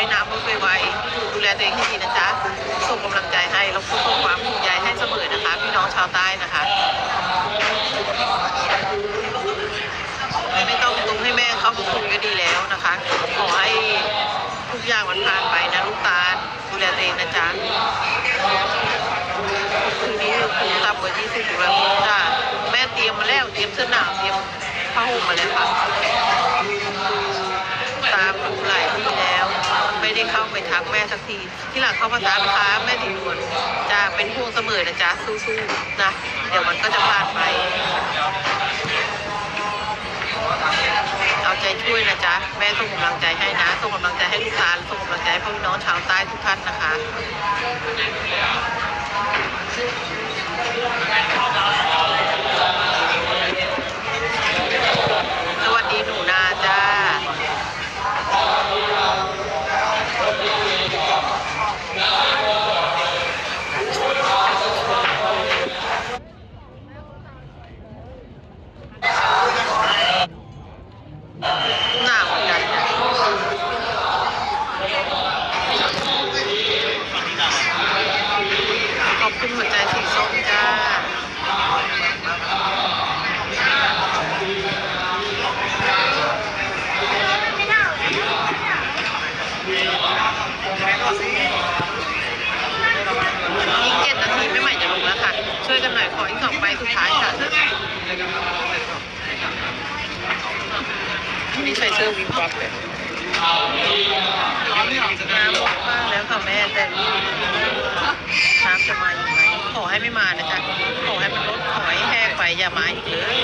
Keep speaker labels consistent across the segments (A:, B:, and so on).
A: ายน้ำลดไวๆดูแลตัวเองให้ดีนะจ๊ะส่งกำลังใจให้แล้วก็ส่งความภูมิใจให้เสมอนะคะ พี่น้องชาวใต้นะคะ ไม่ต้องตุ้มให้แม่เข้าทุกคนก็ดีแล้วนะคะ ขอให้ทุกอย่างมันผ่านไปนะลูกตาลดูแลตัวเองนะจ๊ะคืนนี้ครูตับไว้ที่สุดแล้วจ้ะแม่เตรียมมาแล้วเตรียมเสื้อหนาวเตรียมผ้าห่มมาแล้วค่ะ ทักแม่สักที ที่หลังเข้าภาษามนะคะแม่ติดด่วนจะเป็นห่วงเสมอนะจ๊ะสู้ๆนะ เดี๋ยวมันก็จะผ่านไป เอาใจช่วยนะจ๊ะแม่ส่งกำลังใจให้นะส่งกำลังใจให้ลูกค้าส่งกำลังใจให้พ่อพี่น้องชาวใต้ทุกท่านนะคะ อีกเจ็ดนาทีไม่ใหม่จะลงแล้วค่ะ ช่วยกันหน่อยขออีกสองใบสุดท้ายค่ะวันนี้ใส่เสื้อวิงวับเลยน้ำหมดมากแล้วค่ะแม่แต่น้ำจะมาอีกไหมขอให้ไม่มานะจ๊ะขอให้มันลดขอให้แห้งไปอย่ามาอีกเลย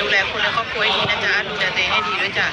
A: ดูแลคนในครอบครัวให้ดีนะจ๊ะดูแลตัวเองให้ดีด้วยจ้ะ